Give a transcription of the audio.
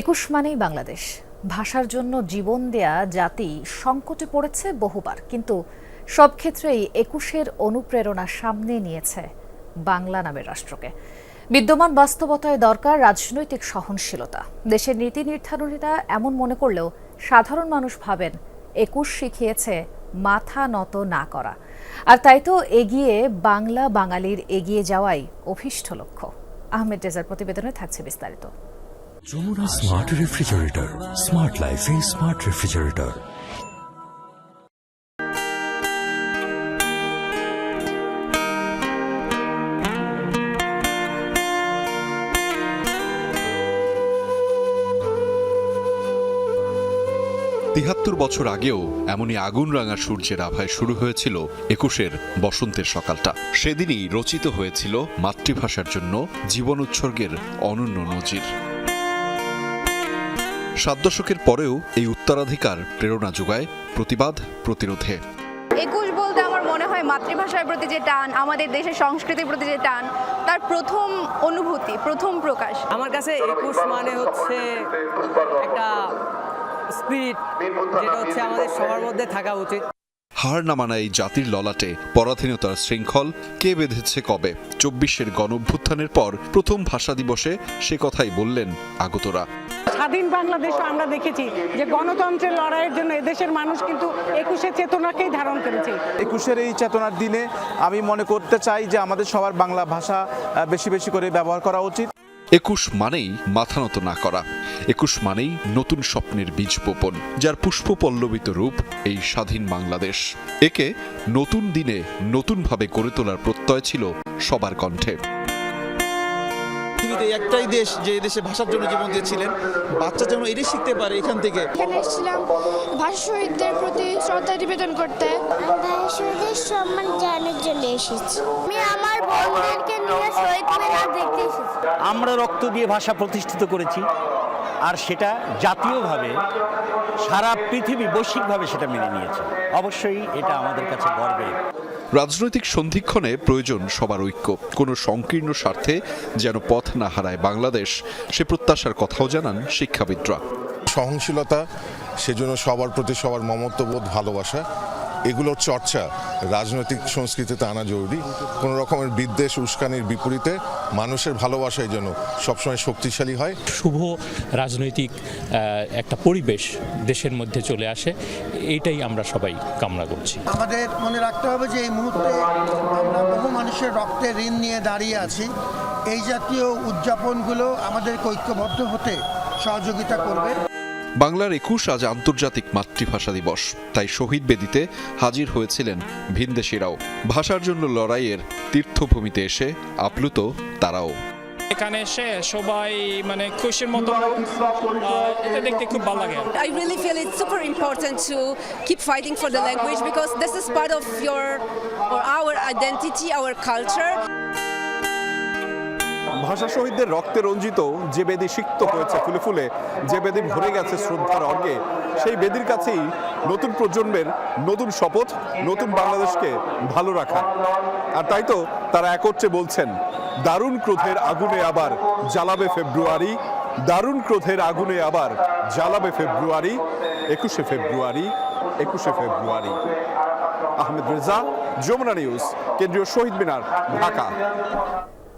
একুশ মানেই বাংলাদেশ। ভাষার জন্য জীবন দেয়া জাতি সংকটে পড়েছে বহুবার, কিন্তু সব ক্ষেত্রেই একুশের অনুপ্রেরণা সামনে নিয়েছে বাংলা নামের রাষ্ট্রকে। বিদ্যমান বাস্তবতায় দরকার রাজনৈতিক সহনশীলতা। দেশের নীতি নির্ধারণীরা এমন মনে করলেও সাধারণ মানুষ ভাবেন একুশ শিখিয়েছে মাথা নত না করা। আর তাই তো এগিয়ে বাংলা বাঙালির এগিয়ে যাওয়াই অভীষ্ট লক্ষ্য। আহমেদ রেজার প্রতিবেদনে থাকছে বিস্তারিত। যমুনা স্মার্ট রেফ্রিজারেটর স্মার্ট লাইফে স্মার্ট রেফ্রিজারেটর তিহাত্তর বছর আগেও এমনই আগুন রাঙা সূর্যের আভায় শুরু হয়েছিল একুশের বসন্তের সকালটা। সেদিনই রচিত হয়েছিল মাতৃভাষার জন্য জীবন উৎসর্গের অনন্য নজির। সাত দশকের পরেও এই উত্তরাধিকার প্রেরণা যোগায় প্রতিবাদ প্রতিরোধে। একুশ বলতে আমার মনে হয় মাতৃভাষার প্রতি যে টান আমাদের দেশের সংস্কৃতির প্রতি যে টান তার প্রথম অনুভূতি প্রথম প্রকাশ। আমার কাছে একুশ মানে হচ্ছে একটা স্পিরিট যেটা হচ্ছে আমাদের সবার মধ্যে থাকা উচিত। হার না মানা এই জাতির ললাটে পরাধীনতার শৃঙ্খল কে বেঁধেছে কবে? চব্বিশের গণঅভ্যুত্থানের পর প্রথম ভাষা দিবসে সে কথাই বললেন আগতরা। স্বাধীন বাংলাদেশ আমরা দেখেছি যে গণতন্ত্রের লড়াইয়ের জন্য এদেশের মানুষ কিন্তু একুশে চেতনাকেই ধারণ করেছে। একুশের এই চেতনার দিনে আমি মনে করতে চাই যে আমাদের সবার বাংলা ভাষা বেশি বেশি করে ব্যবহার করা উচিত। একুশ মানেই মাথা নত না করা। একুশ মানেই নতুন স্বপ্নের বীজ বপন যার পুষ্প পল্লবিত রূপ এই স্বাধীন বাংলাদেশ। একে নতুন দিনে নতুনভাবে গড়ে তোলার প্রত্যয় ছিল সবার কণ্ঠে। পৃথিবীতে একটাই দেশ যে দেশে ভাষার জন্য জীবন দিয়েছিলেন বাচ্চা যেন এটাই শিখতে পারে এখান থেকে। এখানে এসেছিলাম ভাষা শহীদদের প্রতি শ্রদ্ধা নিবেদন করতে। ভাষাদের সম্মান জানানোর জন্য এসেছি। আমি আমার বন্ধুদেরকে নিয়ে শহীদ মিনার দেখতে এসেছি। আমরা রক্ত দিয়ে ভাষা প্রতিষ্ঠিত করেছি আর সেটা জাতীয়ভাবে সারা পৃথিবী বৈশ্বিকভাবে সেটা মেনে নিয়েছে। অবশ্যই এটা আমাদের কাছে গর্বের। রাজনৈতিক সন্ধিক্ষণে প্রয়োজন সবার ঐক্য। কোনো সংকীর্ণ স্বার্থে যেন পথ না হারায় বাংলাদেশ, সে প্রত্যাশার কথাও জানান শিক্ষাবিদরা। সহনশীলতা, সেজন্য সবার প্রতি সবার মমত্ববোধ, ভালোবাসা এগুলোর চর্চা। রাজনৈতিক সংস্কৃতিতে আনা জরুরি। কোনো রকমের বিদ্বেষ উস্কানির বিপরীতে মানুষের ভালোবাসায় যেন সবসময় শক্তিশালী হয়। শুভ রাজনৈতিক একটা পরিবেশ দেশের মধ্যে চলে আসে। এইটাই আমরা সবাই কামনা করছি। আমাদের মনে রাখতে হবে যে এই মুহূর্তে আমরা বহু মানুষের রক্তের ঋণ নিয়ে দাঁড়িয়ে আছি। এই জাতীয় উদযাপনগুলো আমাদের ঐক্যবদ্ধ হতে সহযোগিতা করবে। বাংলার একুশ আজ আন্তর্জাতিক মাতৃভাষা দিবস। তাই শহীদ বেদিতে হাজির হয়েছিলেন ভিনদেশেরাও ভাষার জন্য লড়াইয়ের তীর্থভূমিতে এসে আপ্লুত তারাও। এখানে এসে সবাই মানে খুশির মতো এটা দেখতে খুব ভালো লাগে। I really feel it's super keep fighting for the language because this is part of your our identity our culture ভাষা শহীদদের রক্তে রঞ্জিত যে বেদি সিক্ত হয়েছে ফুলে ফুলে, যে বেদি ভরে গেছে শ্রদ্ধার অর্গে সেই বেদির কাছেই নতুন প্রজন্মের নতুন শপথ, নতুন বাংলাদেশকে ভালো রাখা। আর তাই তো তারা একত্রে বলছেন, দারুণ ক্রোধের আগুনে আবার জ্বালাবে ফেব্রুয়ারি, দারুণ ক্রোধের আগুনে আবার জ্বালাবে ফেব্রুয়ারি, একুশে ফেব্রুয়ারি একুশে ফেব্রুয়ারি। আহমেদ রেজা, যমুনা নিউজ, কেন্দ্রীয় শহীদ মিনার, ঢাকা।